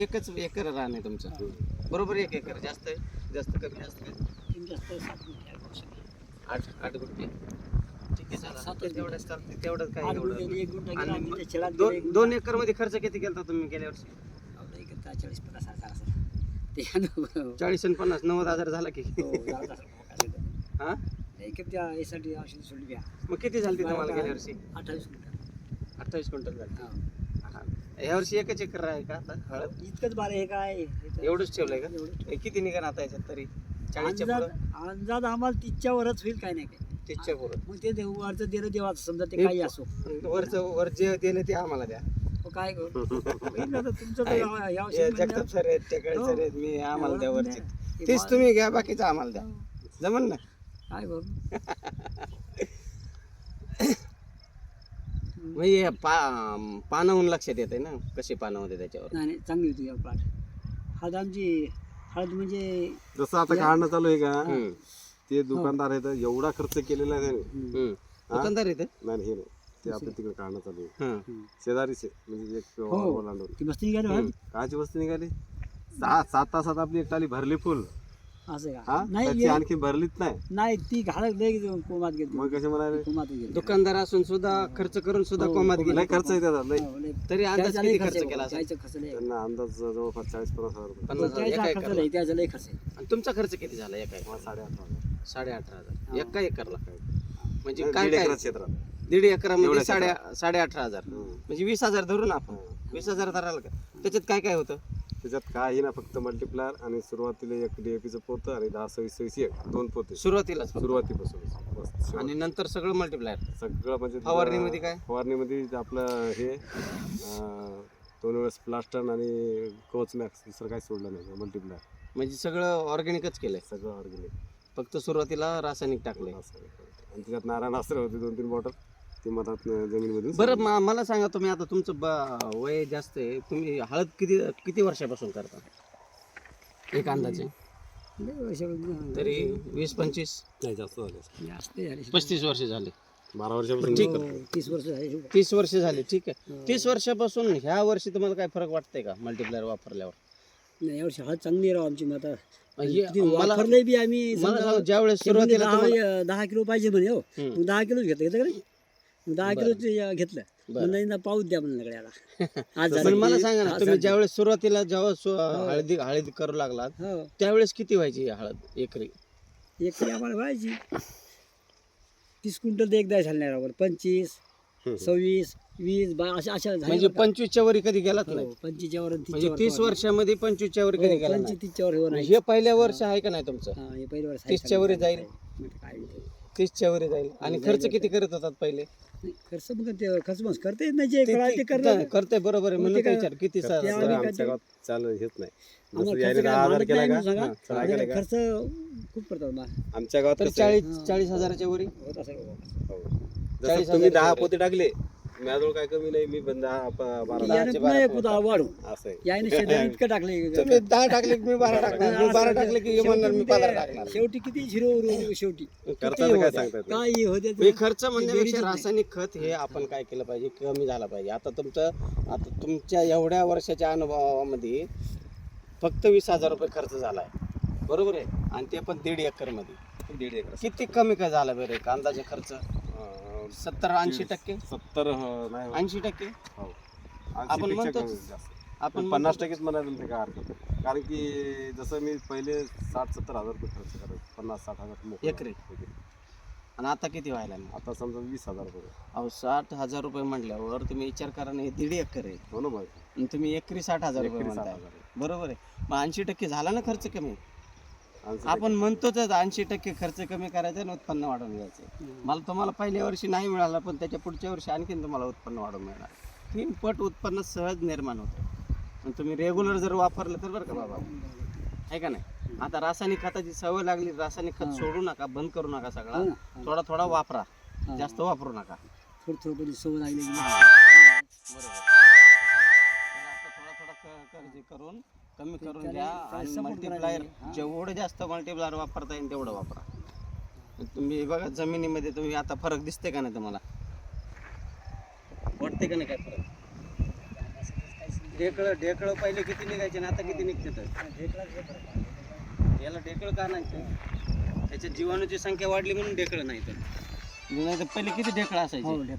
एकच एकर रान आहे तुमचं. बरोबर एक एकर जास्त आहे? जास्त कमी जास्त सात गुंठे. आठ आठ गुंठे? ठीक आहे तेवढंच काय एवढं? दोन दोन एकरमध्ये खर्च किती केला तुम्ही गेल्या वर्षी? चाळीस पन्नास हजार असेल. ते हो, चाळीस आणि पन्नास नव्वद हजार झाला की. हा एक त्या यासाठी औषध सोडली घ्या. मग किती झाली तुम्हाला गेल्या वर्षी? अठ्ठावीस गुंठा. अठ्ठावीस क्विंटल झाली. हा. हा. या वर्षी एकच एकर आहे का आता? हळद? इतकंच बारा हे काय? हे एवढंच ठेवलंय का? एवढंच. हे किती निघा आता याच्यात तरी? चाळीसच्या अंदाज पुढं? अंदाज आम्हाला तिच्या वरच होईल काय नाही काय. तीसच्या पुढं. मग ते देव वरचं दिलं देवाचं समजा ते हे काही असो. वरचं वर जे दिलं ते आम्हाला द्या. मग काय करू होईल आता तुमचं तर. या- हे जगताप सर आहेत टेकाळे हो. सर आहेत मी आम्हाला द्या एवढं वरचे. तीच तुम्ही घ्या बाकीचं आम्हाला द्या. जमन ना? काय करू म्हणजे पा पानाहून लक्षात येते ना कशी पानं होते त्याच्यावर. नाही नाही चांगली होती या प्लॉट हळद आमची हळद म्हणजे जसं आता काढणं चालू आहे का? हम्म. ते दुकानदार आहेत एवढा खर्च केलेला आहे त्याने. हम्म. दुकानदार येते नाही हे नाही. ते आपल्या तिकडे काढणं चालू आहे. हं. शेजारीच आहे. म्हणजे एक हो. ओलांडून ती मस्त निघाली हळद? काची वस्तू निघाली? सहा सात तासात आपली एक टाली भरली फुल. असं हा का? नाही त्याची आणखी भरलीच नाही? नाही ती हळद लय कोमात गेली. मग कसे म्हणाले कोमात गेली. दुकानदार असून सुद्धा खर्च करून सुद्धा हो, कोमात गेले. लय खर्च आहे त्याचा लय हो, लय- तरी अंदाज त्याचा लय किती खर्च आहे केला बाबा, असेल? त्याचा खर्च लय त्यांना अंदाज जवळपास चाळीस पन्नास हजार रुपये. पन्नास हजार त्याचा एका खर्च एकरला लय त्याचा लय खर्च आहे. आणि तुमचा खर्च किती झाला एका मला एकर साडेआठ हजार. साडे अठरा हजार. हा. एका एकरला? म्हणजे दीड काय काय? एकरात क्षेत्रात. दीड एकरामध्ये एवढ्या साडे साडे अठरा हजार. हम्म. म्हणजे वीस हजार धरू ना आपण वीस हजार धराल का? त्याच्यात काय काय होतं? त्याच्यात काही ना फक्त मल्टीप्लायर आणि सुरुवातीला एक डीएपीचं पोतं आणि दहा सव्वीस सव्वीस एक दोन पोते. सुरुवातीलाच सुरुवातीपासून बस. आणि नंतर सगळं मल्टिप्लायर सगळं म्हणजे फवारणीमध्ये काय? फवारणीमध्ये आपलं हे अं, दोन वेळेस प्लास्टन आणि कोच मॅक्स दुसरं काही सोडलं नाही मल्टीप्लायर म्हणजे सगळं ऑर्गॅनिकच केलंय. सगळं ऑर्गेनिक फक्त सुरुवातीला रासायनिक टाकले आणि त्याच्यात नारायण अस्त्र होते दोन तीन बॉटल ती मधात जमिनीमधून बरं म- मला सांगा तुम्ही आता तुमचं ब- वय जास्त आहे. तुम्ही हळद किती किती वर्षापासून करता? एक अंदाजे? लय तरी वीस पंचवीस? नाही जास्त झाले जास्त झाले पस्तीस वर्ष झाले. बारा वर्षापासून ठीक हो, तीस वर्ष झाले. तीस वर्ष झाली ठीक आहे. हो. तीस वर्षापासून ह्या वर्षी तुम्हाला काय फरक वाटतंय का मल्टिप्लायर वापरल्यावर? नाही यावर्षी हळद चांगली राव आमची मग आता म्हणजे किती मला वापरलंय बी आम्ही मला समजा सांगा, ज्यावेळेस ते म्हणजे सुरुवातीला दहा तुम्हाला- दहा किलो पाहिजे म्हणे हो. मग दहा किलोच घेतलं घेतलं का नाही? दहा बरं. किलो घेतलं बरं. नाही पाऊस द्या म्हणलं गड्याला आज पण झालं मला की- सांगा ना आज तुम्ही झालं. ज्यावेळेस सुरुवातीला जेव्हा सु- हळदी हळदी करू लागलात हो त्यावेळेस किती व्हायची ही हळद एकरी एक आम्हाला व्हायची तीस क्विंटल तर एकदा झालं नाही राव पंचवीस सव्वीस वीस बा अशा अशा झाल्या म्हणजे बरं? पंचवीसच्या वरी कधी नाही हो, पंचवीसच्या वर आणि म्हणजे तीसच्या वर तीस फवारणी. वर्षामध्ये पंचवीसच्या वरी कधी हो, गेला नाही तीसच्या वर हो नाही हे पहिल्या वर्ष आहे का नाही तुमचं हा, हे पहिली वर्ष आहे तीसच्या वरी. जाईल? मग काय नाही. तीसच्या वरी जाईल आणि खर्च किती करत होतात पहिले नाही, खर्च मग ते खर्च मग करता येत नाही जे करायचं ते करणार. करते बरोबर आहे. म्हणून विचार किती ते सा- आम्ही आमच्या काय- गावात चालू हेच नाही. खर्च. हा, खूप पडतात मग आमच्या गावात? चाळीस चाळीस हजाराच्या वरी. होत असेल. हो. चाळीस जसं तुम्ही हजार दहा. पोते टाकले माझ्याजवळ काय कमी नाही मी दहा प- बारा दहाचे याने बारा पुन्हा एक पोतं. उदा वाढू. असं आहे. याने शेजारी इतकं टाकले तुम्ही दहा टाकले की मी बारा टाकणार. मी बारा टाकले की हे म्हणणार मी पंधरा टाकणार. शेवटी किती झिरो उरवू शेवटी? खर्चाचं काय. सांगता येत नाही. काय होते मी खर्च म्हणण्यापेक्षा. रासायनिक खत हे आपण काय केलं पाहिजे कमी झाला पाहिजे. आता तुमचं आता तुमच्या एवढ्या वर्षाच्या अनुभवामध्ये फक्त वीस हजार रुपये खर्च झाला आहे बरोबर आहे? आणि ते पण दीड एकरमध्ये दीड एकर. किती कमी काय झाला बरं एक अंदाजे खर्च? सत्तर ऐंशी टक्के सत्तर अं, नाही होत. ऐंशी टक्के हो. आपण म्हणतोच. कमी जास्त. आपण पण पन्नास टक्केच म्हणायला ते काय हरकत नाही. कारण की जसं मी पहिले साठ सत्तर हजार रुपये खर्च करायचो पन्नास साठ हजार मोकळं. एकरी? आणि आता किती व्हायला लागलं? आता समजा वीस हजार रुपये अहो साठ हजार रुपये म्हटल्यावर तुम्ही विचार करा ना हे दीड एकर आहे हो ना मग आणि तुम्ही एकरी साठ हजार रुपये एकरी साठ म्हणताय हजार आहे. बरोबर आहे मग ऐंशी टक्के झाला ना खर्च कमी आपण म्हणतोच ऐंशी टक्के खर्च कमी करायचा आणि उत्पन्न वाढवून घ्यायचं. मला तुम्हाला पहिल्या वर्षी नाही मिळाला पण त्याच्या पुढच्या वर्षी आणखीन तुम्हाला उत्पन्न वाढवून मिळणार. तीन पट उत्पन्न सहज निर्माण होतं. आणि तुम्ही रेग्युलर जर वापरलं तर बरं का बाबा? आहे का नाही? आता रासायनिक खताची सवय लागली रासायनिक खत. सोडू नका बंद करू नका सगळा. थोडा थोडा वापरा. जास्त वापरू नका. थोडं थोडं सवय लागली. बरोबर. थोडा थोडा कर्ज करून कमी करून काय आणि मल्टीप्लायर? हा. जेवढं जास्त मल्टीप्लायर वापरता येईल तेवढं वापरा. तुम्ही बघा जमिनीमध्ये तुम्ही आता फरक दिसते का नाही तुम्हाला? वाटते का नाही काय फरक? ढेकळं ढेकळं पहिले किती निघायचे आणि आता किती निघते तर? याला ढेकळं का नाही? तर त्याच्या जीवाणूची संख्या वाढली म्हणून ढेकळं नाही तर. नाही तर पहिले किती ढेकळं असायचे?